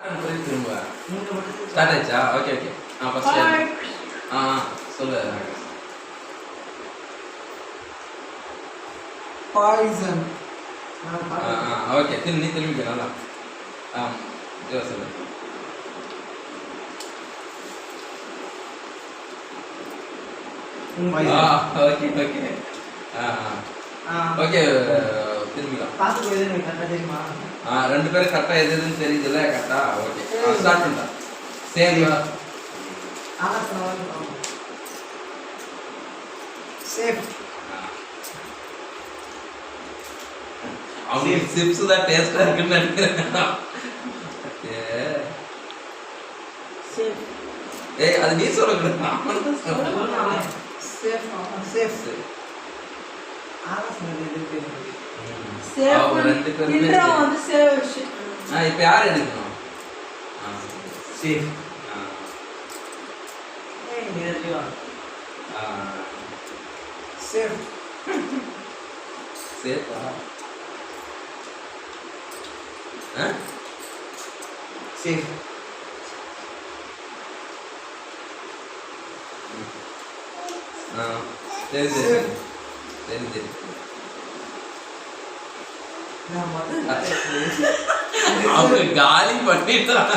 திரும்ப ஸ்டார்ட் ஆயிடுச்சா? Okay okay ஆ ஃபர்ஸ்ட் ஆ சொல்லு. பாய்சன் ஓகே திரும்பி நீ நல்லா ஆ இதோ சொல்லு. ஓகே ஓகே ஆ ஆ. ஓகே திரும்பிக்கலாம் தெரியுமா? ஆ ரெண்டு பேரும் கரெக்டாக எது எதுன்னு தெரியுதுல்ல கரெக்டா ஓகே. ஸ்டார்ட் ஆகாசம் சேஃப். அவங்களுக்கு சிப்ஸ் தான் டேஸ்டா இருக்குன்னு நினைக்கிறேன். ஏய் அது நீ சொல்லக்கூடாது நான் தான் சொல்றேன். Safe safe. ஆகாசம் எது தெரியும் ம். சேஃப் அவங்க ரெண்டு பேருமே சரி. வந்து சேவ் ஆ இப்போ யார் ஆ சேஃப் ஆ. நீ தெரியுமா ஆ. ஆ? சேஃப் ஆ சரி சரி சரி சரி சரி நான் மட்டும் அவங்க காலி பண்ணிட்டாங்க.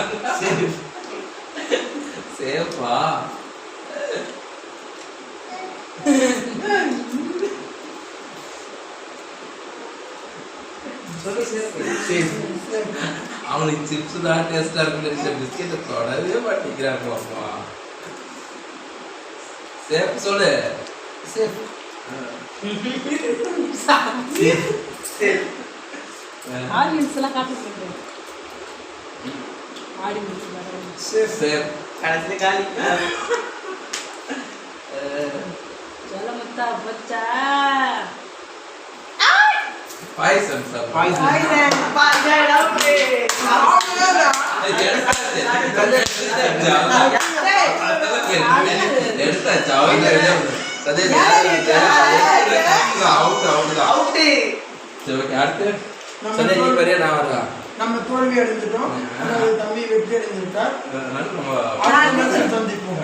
சேஃப். அவனுக்கு சிப்ஸ் தான் டேஸ்டா இருக்குன்னு இந்த பிஸ்கெட்டை தொடவே மாட்டேங்கிறாங்க அம்மா. சேஃப் சொல்லு. சேஃப். சேஃப். சேஃப். ஆடியன்ஸ் எல்லாம் காட்ட ஆடியன்ஸ் காலி. ஜலமுத்தா பச்சா? சார். எடுத்தாச்சா. அவங்க தான் அவுட்டு நம்ம தோல்வி அடைஞ்சிட்டோம் தம்பி வெற்றி மேட்சில் சந்திப்போம்.